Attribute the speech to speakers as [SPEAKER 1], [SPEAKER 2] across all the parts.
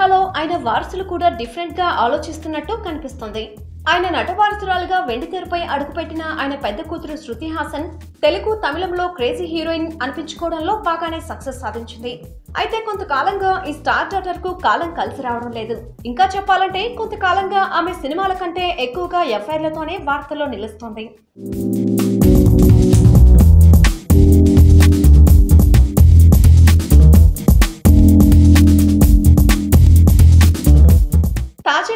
[SPEAKER 1] వారసులు కూడా డిఫరెంట్గా ఆలోచిస్తున్నట్టు కనిపిస్తుంది. ఆయన నట వారసురాలుగా వెండితెరపై అడుగుపెట్టిన ఆయన పెద్ద కూతురు శృతి హాసన్ తెలుగు తమిళంలో క్రేజీ హీరోయిన్ అనిపించుకోవడంలో బాగానే సక్సెస్ సాధించింది. అయితే కొంతకాలంగా ఈ స్టార్ డాటర్కు కాలం కలిసి రావడం లేదు. ఇంకా చెప్పాలంటే కొంతకాలంగా ఆమె సినిమాల కంటే ఎక్కువగా ఎఫ్ఐఆర్లతోనే వార్తల్లో నిలుస్తోంది.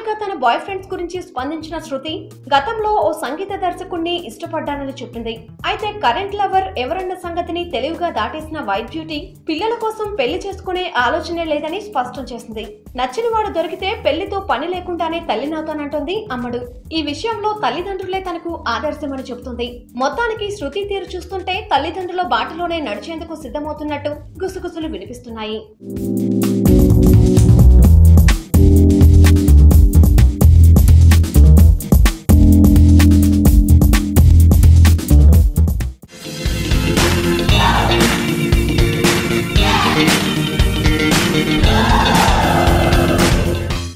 [SPEAKER 1] తాజాగా తన బాయ్ ఫ్రెండ్స్ గురించి స్పందించిన శృతి గతంలో ఓ సంగీత దర్శకుణ్ణి ఇష్టపడ్డానని చెప్పింది. అయితే కరెంట్ లవర్ ఎవరన్న సంగతిని తెలివిగా దాటేసిన వైట్ బ్యూటీ పిల్లల కోసం పెళ్ళి చేసుకునే ఆలోచనే లేదని స్పష్టం చేసింది. నచ్చిన వాడు దొరికితే పెళ్ళితో పని లేకుండానే తల్లినవుతానంటుంది అమ్మడు. ఈ విషయంలో తల్లిదండ్రులే తనకు ఆదర్శమని చెబుతుంది. మొత్తానికి శృతి తీరు చూస్తుంటే తల్లిదండ్రుల బాటలోనే నడిచేందుకు సిద్ధమవుతున్నట్టు గుసగుసలు వినిపిస్తున్నాయి.